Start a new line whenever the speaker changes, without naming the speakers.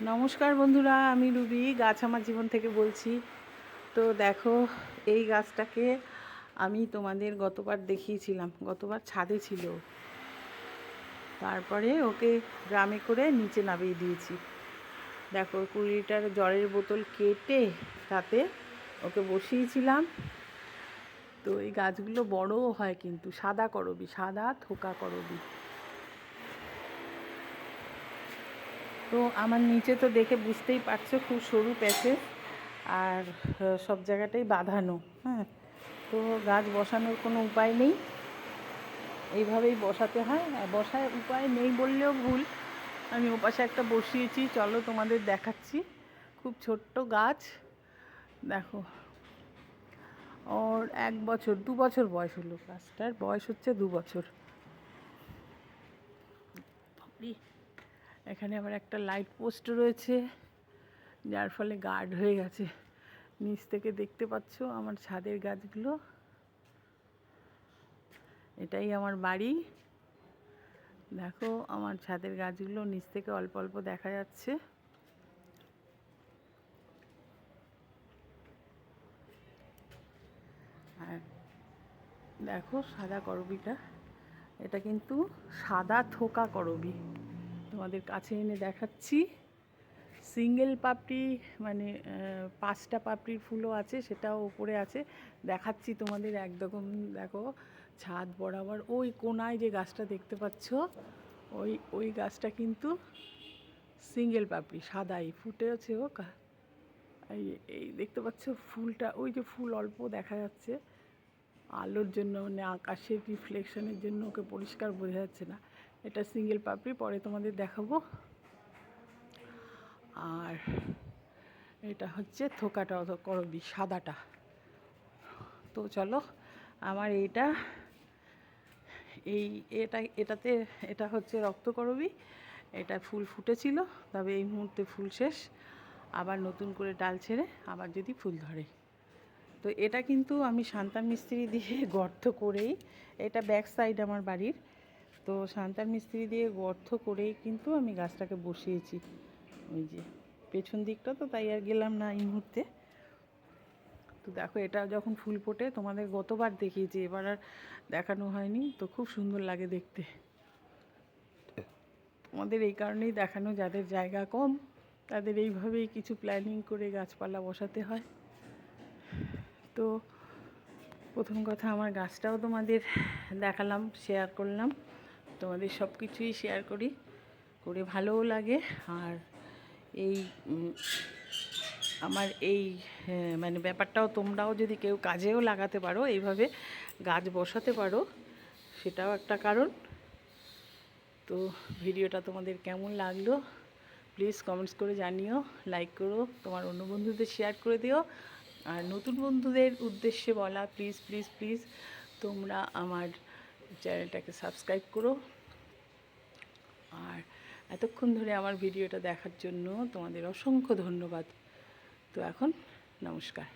নমস্কার বন্ধুরা, আমি রুবি, গাছ আমার জীবন থেকে বলছি। তো দেখো, এই গাছটাকে আমি তোমাদের গতবার দেখিয়েছিলাম, গতবার ছাদে ছিল। তারপরে ওকে গ্রামে করে নিচে নামিয়ে দিয়েছি। দেখো কুড়ি লিটার জলের বোতল কেটে তাতে ওকে বসিয়েছিলাম। তো এই গাছগুলো বড়ও হয় কিন্তু, সাদা করবি, সাদা, থোকা করবি। তো আমার নিচে তো দেখে বুঝতেই পারছ, খুব সরু প্যাচেস আর সব জায়গাটাই বাঁধানো হ্যাঁ। তো গাছ বসানোর কোনো উপায় নেই। এইভাবেই বসাতে হয়। বসার উপায় নেই বললেও ভুল। আমি ওপাশে একটা বসিয়েছি, চলো তোমাদের দেখাচ্ছি। খুব ছোট্ট গাছ। দেখো। ওর এক বছর, দু বছর বয়স হলো গাছটার। বয়স হচ্ছে দু বছর। এখানে আবার একটা লাইট পোস্ট রয়েছে, যার ফলে গার্ড হয়ে গেছে। নিচ থেকে দেখতে পাচ্ছ আমার ছাদের গাছগুলো। এটাই আমার বাড়ি। দেখো আমার ছাদের গাছগুলো নিচ থেকে অল্প অল্প দেখা যাচ্ছে। আর দেখো সাদা করবিটা এটা কিন্তু সাদা থোকা করবি। তোমাদের কাছে এনে দেখাচ্ছি। সিঙ্গেল পাপড়ি মানে পাঁচটা পাপড়ির ফুলও আছে, সেটাও উপরে আছে। দেখাচ্ছি তোমাদের একদম, দেখো, ছাদ বরাবর। ওই কোনায় যে গাছটা দেখতে পাচ্ছ, ওই ওই গাছটা কিন্তু সিঙ্গেল পাপড়ি, সাদাই। ফুটেছে ও এই এই দেখতে পাচ্ছ ফুলটা, ওই যে ফুল অল্প দেখা যাচ্ছে। আলোর জন্য মানে আকাশের রিফ্লেকশনের জন্য ওকে পরিষ্কার বোঝা যাচ্ছে না। এটা সিঙ্গেল পাপড়ি, পরে তোমাদের দেখাবো। আর এটা হচ্ছে থোকাটা অত করবি, সাদাটা। তো চলো, আমার এইটা, এই এটা, এটাতে, এটা হচ্ছে রক্ত করবি। এটা ফুল ফুটেছিল, তবে এই মুহূর্তে ফুল শেষ। আবার নতুন করে ডাল ছেড়ে আবার যদি ফুল ধরে। তো এটা কিন্তু আমি শান্তা মিস্ত্রি দিয়ে গর্ত করেই, এটা ব্যাক সাইড আমার বাড়ির। তো শান্তা মিস্ত্রি দিয়ে গর্ত করেই কিন্তু আমি গাছটাকে বসিয়েছি। ওই যে পেছন দিকটা তো তাই আর গেলাম না এই মুহূর্তে। তো দেখো, এটা যখন ফুল ফোটে, তোমাদের গতবার দেখিয়েছি, এবার আর দেখানো হয়নি। তো খুব সুন্দর লাগে দেখতে। তোমাদের এই কারণেই দেখানো, যাদের জায়গা কম, তাদের এইভাবেই কিছু প্ল্যানিং করে গাছপালা বসাতে হয়। তো প্রথম কথা, আমার গাছটাও তোমাদের দেখালাম শেয়ার করলাম। তোমাদের সব কিছুই শেয়ার করি। করে ভালোও লাগে। আর এই আমার এই হ্যাঁ, মানে ব্যাপারটাও তোমরাও যদি কেউ কাজেও লাগাতে পারো এইভাবে গাছ বসাতে পারো সেটাও একটা কারণ। তো ভিডিওটা তোমাদের কেমন লাগল প্লিজ কমেন্টস করে জানিও লাইক করো তোমার অন্য বন্ধুদের শেয়ার করে দিও। আর নতুন বন্ধুদের উদ্দেশ্যে বলা প্লিজ প্লিজ প্লিজ তোমরা আমার চ্যানেলটাকে সাবস্ক্রাইব করো। আর এতক্ষণ ধরে আমার ভিডিওটা দেখার জন্য তোমাদের অসংখ্য ধন্যবাদ। তো এখন নমস্কার।